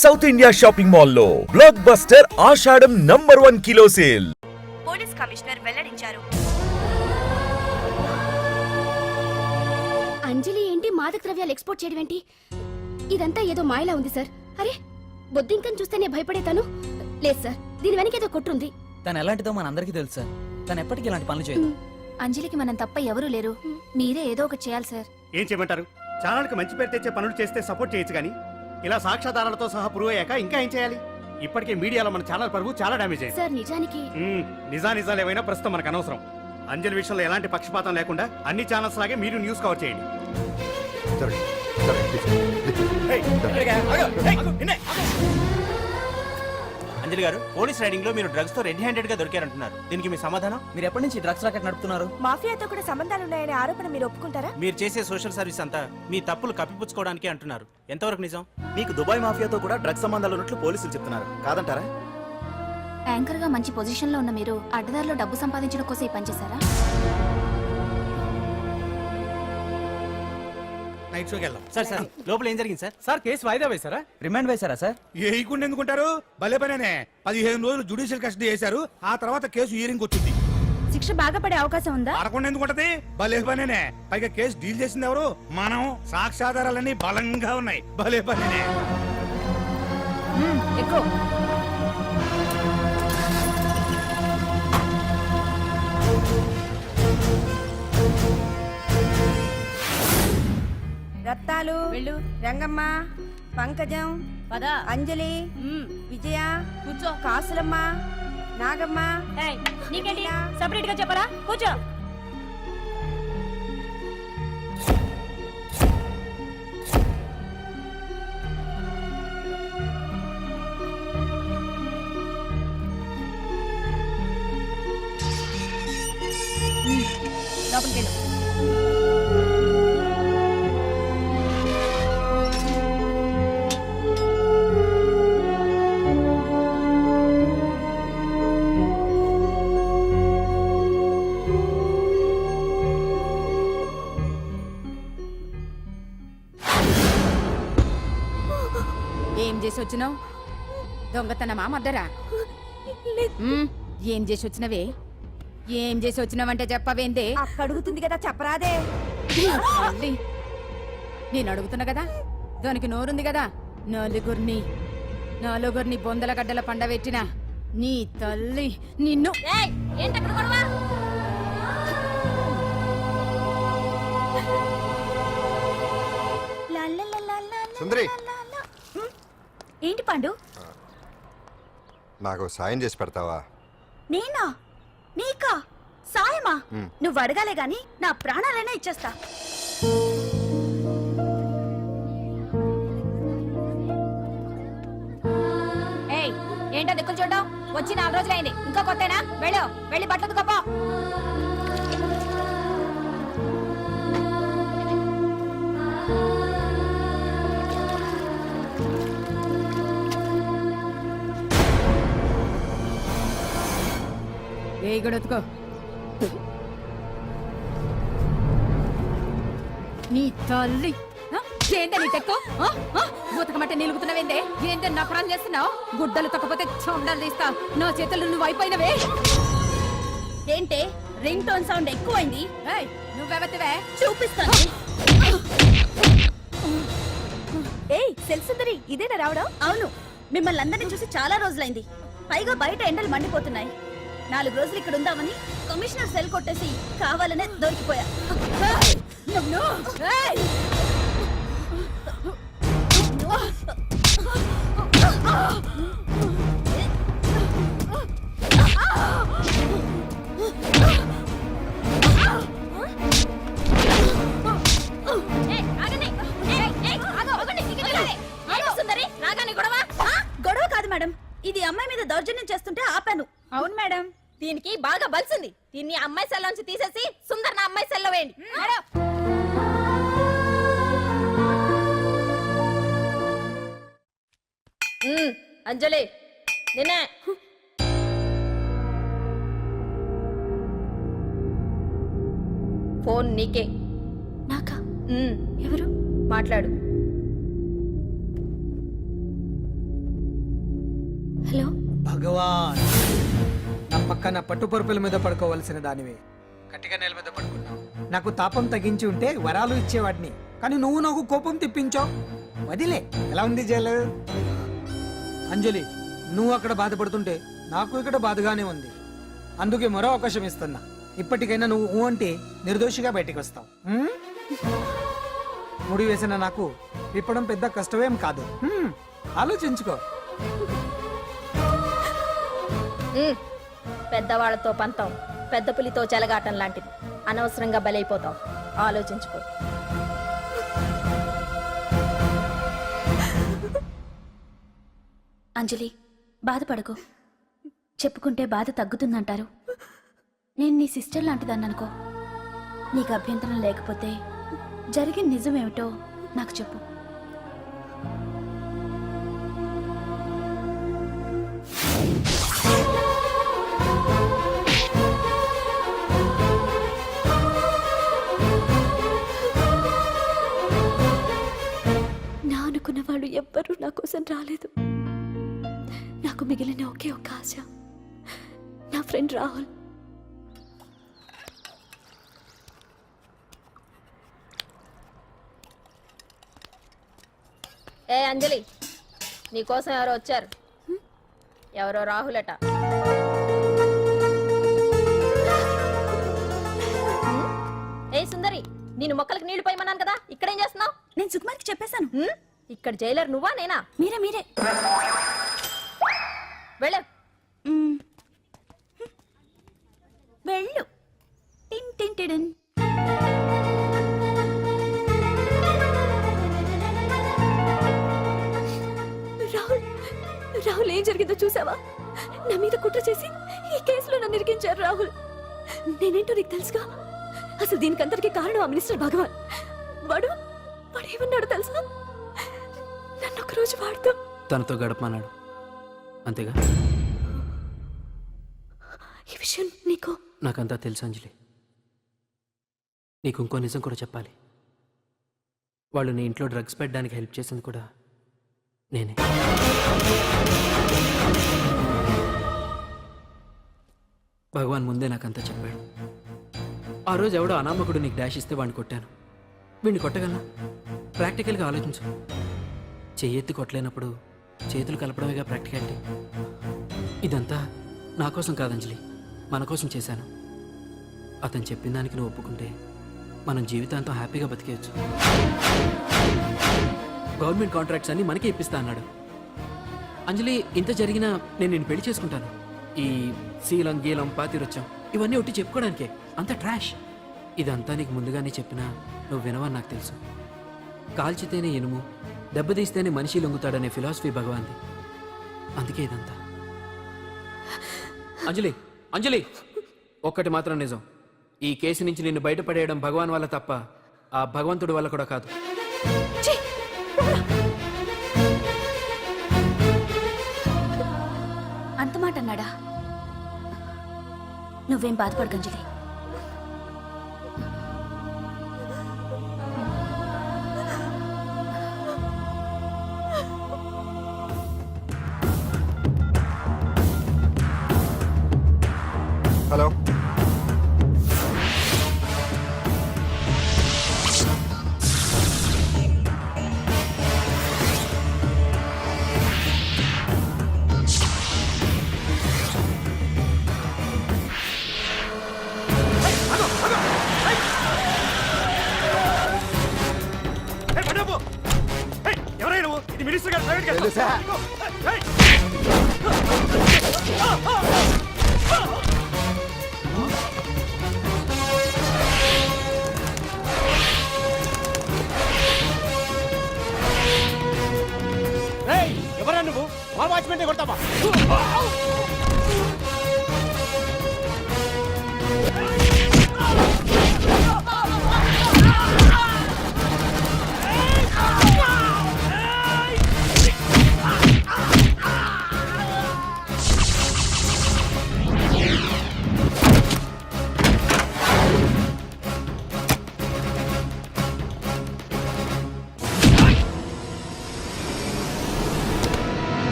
South India shopping మాల్లో block buster ఆషాఢం number one kilo sale police commissioner వెల్లడించారు. అంజలి ఏంటి మాదక ద్రవ్యాలు ఎక్స్పోర్ట్ చేయడం ఏంటి? ఇదంతా ఏదో మాయలా ఉంది సార్. అరే బొద్దింకని చూస్తేనే భయపడేతాను. లేదు సార్ దీని వెనక ఏదో కొట్టుంది తను ఎలాంటిదో మనందరికీ తెలుసు సార్. తను ఎప్పటికీ ఇలాంటి పనులు చేయదు. అంజలికి మనం తప్ప ఎవరూ లేరు. మీరే ఏదో ఒకటి చేయాలి సార్. ఏం చేయమంటారు? ఛానల్కి మంచి పేరు తెచ్చే పనులు చేస్తే సపోర్ట్ చేయొచ్చు కానీ ఇలా సాక్ష్యాధారాలతో సహా ప్రూవ్ అయ్యాక ఇంకా ఏం చేయాలి? ఇప్పటికే మీడియాలో మన ఛానల్ పరువు చాలా డ్యామేజ్ అయింది. సార్ నిజానికి నిజా నిజాలు ఏవైనా ప్రస్తుతం మనకు అనవసరం. అంజలి విషయంలో ఎలాంటి పక్షపాతం లేకుండా అన్ని ఛానల్స్ లాగే మీరు న్యూస్ కవర్ చేయండి. అంజలి గారు పోలీస్ రైడింగ్లో మీరు డ్రగ్స్తో రెడ్ హ్యాండెడ్గా దొరికారంటున్నారు. దీనికి మీ సమాధానం? మీరు ఎప్పటి నుంచి డ్రగ్స్ రాకెట్ నడుపుతున్నారు? మాఫియాతో కూడా సంబంధాలున్నాయనే ఆరోపణ మీరు ఒప్పుకుంటారా? మీరు చేసే సోషల్ సర్వీస్ అంతా మీ తప్పులు కప్పిపుచ్చుకోవడానికి అంటున్నారు. ఎంతవరకు నిజం? మీకు దుబాయ్ మాఫియాతో కూడా డ్రగ్స్ సంబంధాలు ఉన్నట్లు పోలీసులు చెప్తున్నారు. కాదంటారా? యాంకర్గా మంచి పొజిషన్లో ఉన్న మీరు అడ్డదారిలో డబ్బు సంపాదించడం కోసం ఈ పనిచేశారా నైట్ షోకి వెళ్దాం. Sir sir. లోపల ఏం జరిగింది సార్? సార్ కేసు వాయిదా వేశారా? రిమాండ్ వేశారా సార్? వేయకుండా ఎందుకుంటారు? భలే పనేనే. పదిహేను రోజులు జుడిషియల్ కస్టడీ చేశారు ఆ తర్వాత కేసు హియరింగ్ వచ్చింది. శిక్ష బాగా పడే అవకాశం ఉందా? ఆడకుండా ఎందుకుంటది? భలే పనేనే. పైగా కేసు డీల్ చేసింది ఎవరు? మనం. సాక్ష్యాధారాలన్నీ బలంగా ఉన్నాయి. భలే పనేనే. ఎక్కువ. రత్తాలు వెళ్ళు. రంగమ్మ పంకజం పద. అంజలి విజయ కూర్చో. కాసులమ్మ నాగమ్మ నీకేంటి? సపరేట్గా చెప్పరా కూర్చో. వచ్చినావు దొంగతనమా మద్దరా మ్మ్. ఏం చేసి వచ్చినవే? ఏం చేసి వచ్చినావంటే చెప్పవేందే? అడుగుతుంది కదా చెప్పరాదే. తల్లి. నేను అడుగుతున్నా కదా? దానికి నోరుంది కదా? నలుగురిని నలుగురిని బొందల గడ్డల పండబెట్టిన నీ తల్లి నిన్ను. సుందరి ఏంటి పండు? నాకు సాయం చేసి పెడతావా? నేనా? నీకా? సాయమా. నువ్వు అడగాలే గాని నా ప్రాణాలైనా ఇచ్చేస్తా. ఏయ్ ఏంటో దిక్కులు చూడడం? వచ్చి నాలుగు రోజులైంది. ఇంకా కొత్తేనా? వెళ్ళు వెళ్ళి బట్టలు కప్ప ఏ నీ తల్లి. ఆ? ఏందే నీ తెక్కు? ఆ? ఉతకమంటే నిలుగుతున్నావేందే? చేస్తున్నావు? గుడ్డలు తొక్కపోతే చొండలు తీస్తా. నా చేతులు నువ్వు అయిపోయినవే. ఏంటే? రింగ్ టోన్ సౌండ్ ఎక్కువైంది. నువ్వెవతివే? చూపిస్తాను. ఏయ్ సెల్సుందరి ఇదేనా రావడం? అవును. మిమ్మల్ని అందరినీ చూసి చాలా రోజులైంది. పైగా బయట ఎండలు మండిపోతున్నాయి. నాలుగు రోజులు ఇక్కడ ఉందామని కమిషనర్ సెల్ కొట్టేసి కావాలనే దొరికిపోయా. ఏయ్, దీనికి బాగా బలిసింది. దీన్ని అమ్మాయి సెల్లోంచి తీసేసి సుందర్ నా అమ్మాయి సెల్లో వేయండి. అంజలి నిన్నే. ఫోన్ నీకే. నాకా? ఎవరు? మాట్లాడు. హలో? భగవాన్. పక్కన పట్టుపరుపుల మీద పడుకోవలసిన దానివే. గట్టిగా నేల మీద పడుకున్నావు. నాకు తాపం తగ్గించి ఉంటే వరాలు ఇచ్చేవాడిని. కానీ నువ్వు నాకు కోపం తెప్పించావు. వదిలే. ఎలా ఉంది జైలు? అంజలి నువ్వు అక్కడ బాధపడుతుంటే నాకు ఇక్కడ బాధగానే ఉంది. అందుకే మరో అవకాశం ఇస్తున్నా. ఇప్పటికైనా నువ్వు ఊ అంటే నిర్దోషిగా బయటికి వస్తావు. ముడి వేసిన నాకు విప్పడం పెద్ద కష్టమేం కాదు. ఆలోచించుకో. పెద్దవాళ్ళతో పంతం. పెద్ద పులితో చెలగాటం లాంటిది. అనవసరంగా బలైపోతాం. ఆలోచించుకో. అంజలి బాధపడకు. చెప్పుకుంటే బాధ తగ్గుతుందంటారు. నేను నీ సిస్టర్ లాంటిదాన్ని అనుకో నీకు అభ్యంతరం లేకపోతే జరిగిన నిజమేమిటో నాకు చెప్పు. అనుకున్న వాళ్ళు ఎవ్వరూ నా కోసం రాలేదు. నాకు మిగిలిన ఒకే ఒక ఆశ. నా ఫ్రెండ్ రాహుల్. ఏ అంజలి నీకోసం ఎవరో వచ్చారు? ఎవరో రాహులట. ఏ సుందరి నేను మొక్కలకు నీళ్ళు పోయమన్నాను కదా ఇక్కడేం చేస్తున్నావు? నేను సుకుమార్కి చెప్పేశాను. ఇక్కడ జైలర్ నువ్వా నేనా? మీరే మీరే. వెళ్ళ. వెళ్ళు. టిన్ టిన్ టిడిన్. రాహుల్ రాహుల్ ఏం జరిగిందో చూసావా? నా మీద కుట్ర చేసి ఈ కేసులో నన్ను ఇరికించారు రాహుల్. నేనేంటో నీకు తెలుసుగా? అసలు దీనికంతటికి కారణం ఆ మినిస్టర్ భగవాన్. వాడు వాడు ఏమన్నాడు తెలుసా? నన్ను ఒక రోజు వాడుతూ. తనతో గడపమన్నాడు. అంతేగా? ఈ విషయం నీకు? నాకంతా తెలుసు అంజలి. నీకు ఇంకో నిజం కూడా చెప్పాలి. వాళ్ళు నీ ఇంట్లో డ్రగ్స్ పెట్టడానికి హెల్ప్ చేసింది కూడా నేనే. భగవాన్ ముందే నాకంతా చెప్పాడు. ఆ రోజు ఎవడో అనామకుడు నీకు డాష్ ఇస్తే వాడిని కొట్టాను. వీడిని కొట్టగలనా? ప్రాక్టికల్గా ఆలోచించు. చెయ్యెత్తి కొట్టలేనప్పుడు చేతులు కలపడమేగా ప్రాక్టికాలిటీ ఇదంతా నా కోసం కాదంజలి మన కోసం చేశాను. అతను చెప్పిన దానికి నువ్వు ఒప్పుకుంటే మనం జీవితాంతం హ్యాపీగా బతికేయచ్చు. గవర్నమెంట్ కాంట్రాక్ట్స్ అన్ని మనకే ఇప్పిస్తా అన్నాడు. అంజలి ఇంత జరిగినా నేను నేను పెళ్ళి చేసుకుంటాను. ఈ శీలం గీలం పాతిరొచ్చం ఇవన్నీ ఒకటి చెప్పుకోవడానికే. అంత ట్రాష్ ఇదంతా నీకు ముందుగానే చెప్పినా నువ్వు వినవని నాకు తెలుసు. కాల్చితేనే ఇనుము దెబ్బతీస్తేనే మనిషి లొంగుతాడనే ఫిలాసఫీ భగవాన్ది. అందుకే ఇదంతా. అంజలి అంజలి! ఒక్కటి మాత్రం నిజం. ఈ కేసు నుంచి నిన్ను బయటపడేయడం భగవాన్ వల్ల తప్ప ఆ భగవంతుడి వల్ల కూడా కాదు. అంత మాట అన్నాడా? నువ్వేం బాధపడకంజలి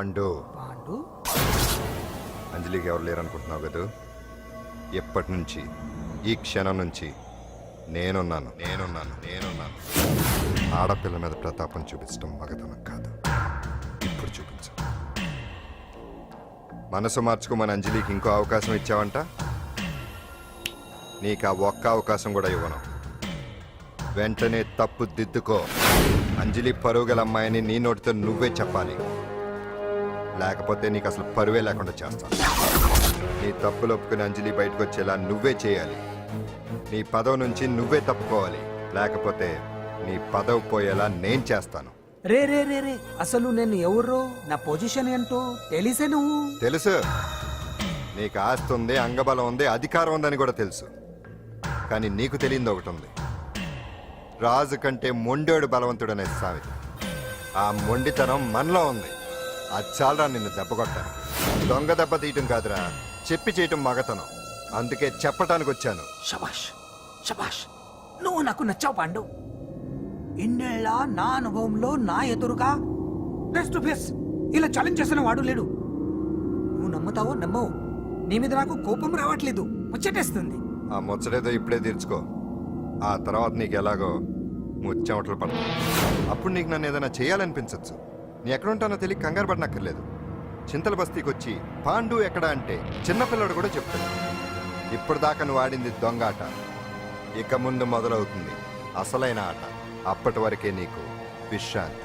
పాండు. పాండు. అంజలికి ఎవరు లేరనుకుంటున్నావు కదా ఎప్పటి నుంచి ఈ క్షణం నుంచి నేనున్నాను. నేనున్నాను. నేనున్నాను. ఆడపిల్ల మీద ప్రతాపం చూపించడం మగతనం కాదు. ఇప్పుడు చూపించు. మనసు మార్చుకోమని అంజలికి ఇంకో అవకాశం ఇచ్చావంట? నీకు ఆ ఒక్క అవకాశం కూడా ఇవ్వను. వెంటనే తప్పు దిద్దుకో. అంజలి పరుగుల అమ్మాయిని నీ నోటితో నువ్వే చెప్పాలి. లేకపోతే నీకు అసలు పరువే లేకుండా చేస్తాను నీ తప్పులు ఒప్పుకుని అంజలి బయటకు వచ్చేలా నువ్వే చేయాలి. నీ పదవి నుంచి నువ్వే తప్పుకోవాలి. లేకపోతే నీ పదవి పోయేలా నేను చేస్తాను. రే రే రే రే అసలు నేను ఎవరు? నా పొజిషన్ ఏంటో తెలిసే నువ్వు? తెలుసు. నీకు ఆస్తి ఉంది అంగబలం ఉంది అధికారం ఉందని కూడా తెలుసు. కానీ నీకు తెలియంది ఒకటి ఉంది. రాజు కంటే మొండోడు బలవంతుడనే సామెత. ఆ మొండితనం మనలో ఉంది. అది చాలరా నిన్ను దెబ్బ కొట్టాను దొంగ దెబ్బ తీయటం కాదురా. చెప్పి చేయటం మగతనం. అందుకే చెప్పటానికి వచ్చాను. శబాష్ శబాష్ నువ్వు నాకు నచ్చావు పాండు. ఇన్నేళ్ళ నా అనుభవంలో నా ఎదురుగా ఫేస్ టు ఫేస్ ఇలా ఛాలెంజ్ చేసిన వాడు లేడు. నువ్వు నమ్ముతావో నమ్మవు. నీ మీద నాకు కోపం రావట్లేదు. ముచ్చటేస్తుంది. ఆ ముచ్చటేదో ఇప్పుడే తీర్చుకో. ఆ తర్వాత నీకు ఎలాగో ముచ్చెమటలు పడతాయి. అప్పుడు నీకు నన్ను ఏదైనా చేయాలనిపించవచ్చు నీ ఎక్కడుంటానో తెలియక కంగారు పడనక్కర్లేదు. చింతల బస్తీకి వచ్చి పాండు ఎక్కడ అంటే చిన్నపిల్లడు కూడా చెప్తాడు. ఇప్పుడు దాకా నువ్వు ఆడింది దొంగ ఆట. ఇక ముందు మొదలవుతుంది అసలైన ఆట. అప్పటి వరకే నీకు విశ్రాంతి.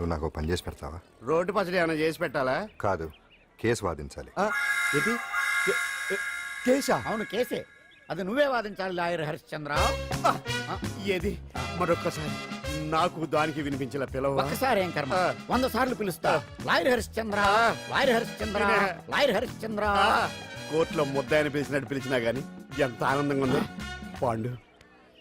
నువ్వు నాకు పని చేసి పెడతావా? రోడ్డు పచ్చడి ఏమైనా చేసి పెట్టాలా? కాదు కేసు వాదించాలి. ఆ, ఏంటి కే- ఏ- కేసా? అవును కేసే. అది నువ్వే వాదించాలి లాయర్ హరిశ్చంద్ర ఆ, ఏది? మరొక్కసారి. నాకు దానికి వినిపించిన పిలవ? ఒక్కసారి ఏం కర్మ? ఆ. వంద సార్లు పిలుస్తా. లాయర్ హరిశ్చంద్ర ఆ. లాయర్ హరిశ్చంద్ర నేనే. లాయర్ హరిశ్చంద్ర కోర్టులో ముద్దాయని పిలిచినట్టు పిలిచినా గాని ఎంత ఆనందంగా ఉందో. పాండు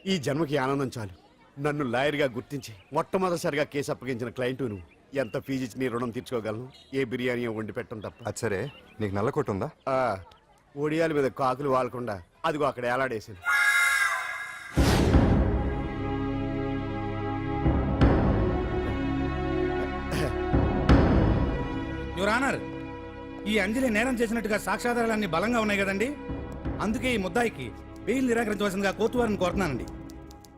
ఈ జన్మకి ఆనందం చాలు. నన్ను లాయర్గా గుర్తించి మొట్టమొదటిసారిగా కేసు అప్పగించిన క్లయింట్ నువ్వు ఎంత ఫీజు ఇచ్చి నీ రుణం తీర్చుకోగలను? ఏ బిర్యానీ వండి పెట్టడం తప్ప. అది సరే నీకు నల్ల కొట్టు ఉందా? ఆ, ఒడియాల మీద కాకులు వాలకుండా అదిగో అక్కడ ఏలాడేసింది యువర్ ఆనర్ ఈ అంజలి నేరం చేసినట్టుగా సాక్ష్యాధారాలన్నీ బలంగా ఉన్నాయి కదండి? అందుకే ఈ ముద్దాయికి బెయిల్ నిరాకరించవలసిందిగా కోర్టు వారిని కోరుతున్నానండి.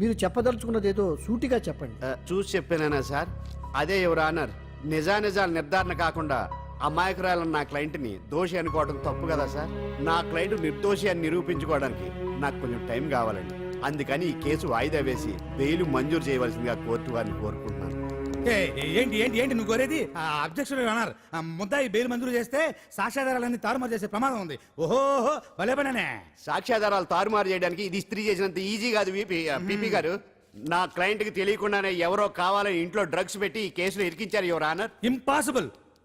మీరు చెప్పదలుచుకున్నది ఏదో సూటిగా చెప్పండి. చూసి చెప్పానేనా సార్? అదే యువర్ ఆనర్. నిజానిజాలు నిర్ధారణ కాకుండా అమాయకురాలన్న నా క్లయింట్ని దోషి అనుకోవడం తప్పు కదా సార్? నా క్లయింట్ నిర్దోషి అని నిరూపించుకోవడానికి నాకు కొంచెం టైం కావాలండి. అందుకని ఈ కేసు వాయిదా వేసి బెయిల్ మంజూరు చేయవలసిందిగా కోర్టు వారిని కోరుకుంటున్నాను. ఏంటి ఏంటి ఏంటి నువ్వు కోరేది? అబ్జెక్షన్ అన్నారు. ముద్దాయి బెయిల్ మంజూరు చేస్తే సాక్ష్యాధారాలన్నీ తారుమారు చేసే ప్రమాదం ఉంది. ఓహో భలే పనేనే సాక్ష్యాధారాలు తారుమారు చేయడానికి ఇది ఇస్త్రీ చేసినంత ఈజీ కాదు పిపి గారు. నా క్లయింట్కి తెలియకుండానే ఎవరో కావాలని ఇంట్లో డ్రగ్స్ పెట్టి ఈ కేసులో ఇరికించారు యువర్ ఆనర్. ఇంపాసిబుల్.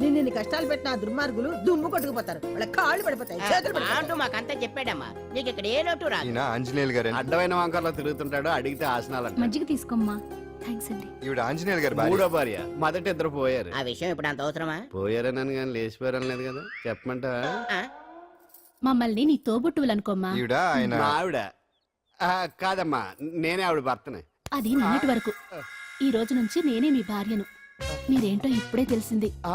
నిన్ను కష్టాలు పెట్టిన ఆ దుర్మార్గులు దుమ్ము కొట్టుకుపోతారు. వాళ్ళ కాళ్ళు పడిపోతాయి చేతులు పడిపోతాయి. మాకంతా చెప్పాడమ్మా. నీకు ఇక్కడ ఏ లోటు రాదు. ఈయన ఆంజనేయులు గారు అడ్డమైన వంకర్లో తిరుగుతుంటాడు అడిగితే ఆసనాలంట. మజ్జిగ తీసుకోమ్మా. థ్యాంక్స్ అండి. ఈవిడ ఆంజనేయులు గారు భార్య. మూడో భార్య. మొదట ఇద్దరు పోయారు. ఆ విషయం ఇప్పుడు అంత అవసరమా? పోయారనని కానీ లేచిపోయారని లేదు కదా చెప్పమంటా మమ్మల్ని నీ తోబుట్టువులు అనుకోమ్మా. ఈవిడ ఆయన మా ఆవిడ. ఆ, కాదమ్మా నేనే ఆవిడ భర్తనే. అది నిన్నటి వరకు. ఈ రోజు నుంచి నేనే మీ భార్యను. మీరేంటో ఇప్పుడే తెలిసింది. ఆ,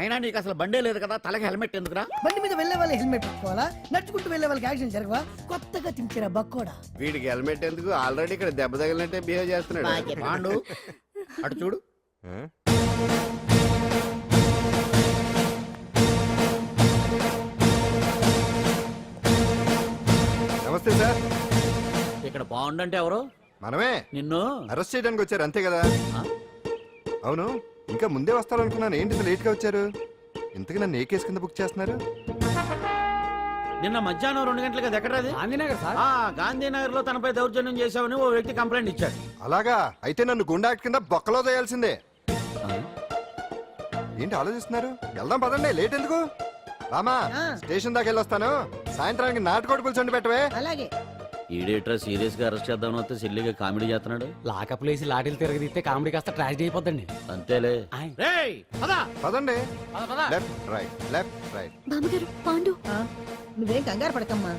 అయినా నీకు అసలు బండే లేదు కదా తలకి హెల్మెట్ ఎందుకురా? బండి మీద వెళ్ళే వాళ్ళకి హెల్మెట్ పెట్టుకోవాలా? నడుచుకుంటూ వెళ్ళే వాళ్ళకి యాక్షన్ జరగవా? కొత్తగా తింటారా బక్కోడా? వీడికి హెల్మెట్ ఎందుకు? ఆల్రెడీ ఇక్కడ దెబ్బ తగిలినట్టే బిహేవ్ చేస్తున్నాడు. పాండు అటు చూడు? నమస్తే సార్. ఇక్కడ బాగుండంటే ఎవరు? మనమే? నిన్ను? అరెస్ట్ చేయడానికి వచ్చారు అంతే కదా? అవును. ఇంకా ముందే వస్తారనుకున్నాను. ఏంటి లేట్గా వచ్చారు? ఇంతకు నన్ను ఏ కేసు కింద బుక్ చేస్తున్నారు? నిన్న మధ్యాహ్నం రెండు గంటలకు అది ఎక్కడది గాంధీనగర్ సార్. ఆ గాంధీనగర్లో తనపై దౌర్జన్యం చేశావని ఓ వ్యక్తి కంప్లైంట్ ఇచ్చాడు. అలాగా? అయితే నన్ను గుండా యాక్ట్ కింద బొక్కలో చేయాల్సిందే ఏంటి ఆలోచిస్తున్నారు? వెళ్దాం పదండి. లేట్ ఎందుకు? రామా స్టేషన్ దాకా వెళ్ళొస్తాను. సాయంత్రానికి నాటుకోడి పులుసు పెట్టవే. అలాగే. ఈడేట్రా సీరియస్గా అరెస్ట్ చేద్దాం వస్తే సిల్లిగా కామెడీ చేస్తున్నాడు. లాకప్ లేసి లాఠీలు తిరగదీస్తే కామెడీ కాస్త ట్రాజడీ అయిపోద్దండి. అంతేలే. రేయ్ పదా. పదండి. పద పద. Left right left right. బామ్మగారు పాండు. నువ్వేం కంగారు పడకమ్మా.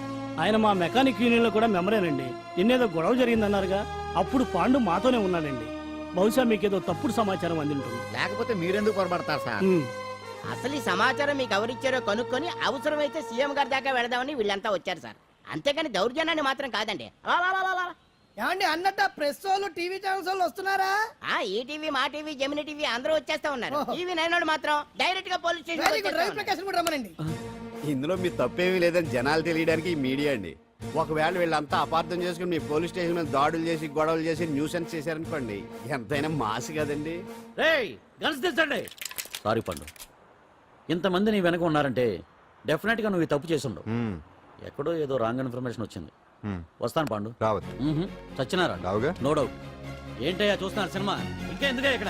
ఆయన మా మెకానిక్ యూనియన్లో కూడా మెంబరేనండి నిన్నేదో గొడవ జరిగిందన్నారుగా. అప్పుడు పాండు మాతోనే ఉన్నాడండి బహుశా మీకేదో తప్పుడు సమాచారం అందింటుంది. లేకపోతే మీరెందుకు పొరపడతారు సార్? అసలు ఈ సమాచారం మీకు ఎవరిచ్చారో కనుక్కొని అవసరమైతే సీఎం గారి దాకా వెళదామని వీళ్ళంతా వచ్చారు సార్. అంతేకాని దౌర్జన్యాన్ని మాత్రం కాదండి. లా, లా. ఏమండి అన్నట్టు ప్రెస్ వాళ్ళు టీవీ ఛానల్స్ వాళ్ళు వస్తున్నారా? ఆ ఈ టీవీ మా టీవీ జమిని టీవీ అందరూ వచ్చేస్తా ఉన్నారు. ఓహో. టీవీ నైన్ వాడు మాత్రం డైరెక్ట్గా police very good Ravi station Prakasam కూడా రమ్మనండి. ఇందులో మీ తప్పేమీ లేదని జనాలు తెలియడానికి ఈ మీడియా అండి. ఒకవేళ వీళ్ళంతా అపార్థం చేసుకుని మీ పోలీస్ స్టేషన్ మీద దాడులు చేసి గొడవలు చేసి న్యూసెన్స్ చేశారనుకోండి ఎంతైనా మాసి కదండి. సారీ పండు. ఇంతమంది నీ వెనక ఉన్నారంటే డెఫినెట్గా నువ్వు ఈ తప్పు చేసి ఉండవు మ్మ్. ఎక్కడో ఏదో రాంగ్ ఇన్ఫర్మేషన్ వచ్చింది. వస్తాను పాండు. రావద్దు. చచ్చినారా? No doubt. ఏంటయ్యా చూస్తున్నారు సినిమా? ఇంకా ఎందుకే ఇక్కడ?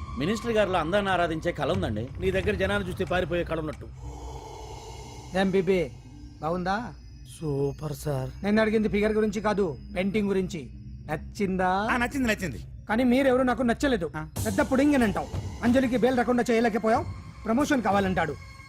మినిస్టర్ గారిలో అందరిని ఆరాధించే కళ ఉందండి. నీ దగ్గర జనాన్ని చూస్తే పారిపోయే కళ ఉన్నట్టు. బాగుందా? Super sir. నేను అడిగింది ఫిగర్ గురించి కాదు పెయింటింగ్ గురించి. నచ్చిందా? ఆ నచ్చింది నచ్చింది. కానీ మీరెవరు నాకు నచ్చలేదు. పెద్ద పుడింగ్ అంటావు అంజలికి బెయిల్ రాకుండా చేయలేకపోయావు. ప్రమోషన్ కావాలంటాడు.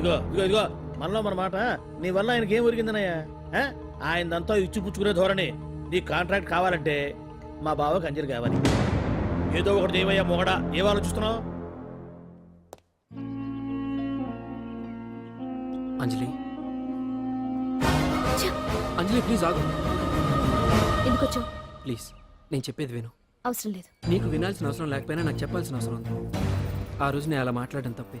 ఇదిగో ఇదిగో ఇదిగో మనలో మన మాట. నీ వల్ల ఆయనకి ఏం ఒరిగిందనయ్యా ఆ? ఆయనదంతా ఇచ్చి పుచ్చుకునే ధోరణి. నీ కాంట్రాక్ట్ కావాలంటే మా బావకి అంజలి కావాలి. ఏదో ఒకటి దేవయ్యా మొగడా. ఏం ఆలోచిస్తున్నావు? అంజలి. అంజలి ప్లీజ్ ఆగు. ఎందుకు వచ్చావు? ప్లీజ్ నేను చెప్పేది విను. అవసరం లేదు. నీకు వినాల్సిన అవసరం లేకపోయినా నాకు చెప్పాల్సిన అవసరం ఉంది. ఆ రోజు నేను అలా మాట్లాడడం తప్పే.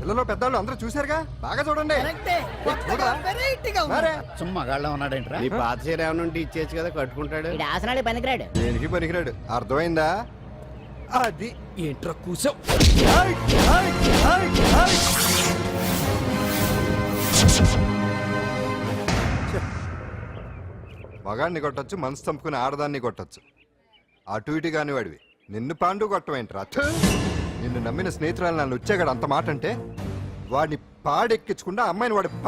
పిల్లలు పెద్దవాళ్ళు అందరూ చూశారుగా? బాగా చూడండి. చూడరా? మరే. సుమ్మ గాళ్ళ ఉన్నాడేంట్రా? నీ పాత చీర ఏమైనా ఉంటే ఇచ్చేచ్చు కదా కట్టుకుంటాడు. ఆసనాలే పనికిరాడు. దేనికి పనికిరాడు? అర్థమైందా? అది ఏంట్రా కూసావు మగాడిని కొట్టొచ్చు మనసు చంపుకుని ఆడదాన్ని కొట్టొచ్చు. అటు ఇటు కాని వాడివి నిన్ను పాండు కొట్టమేంట్రా! నిన్ను నమ్మిన స్నేహితురాలు నన్ను వచ్చాగాడు అంత మాట అంటే వాడిని పాడెక్కించకుండా అమ్మాయిని వాడి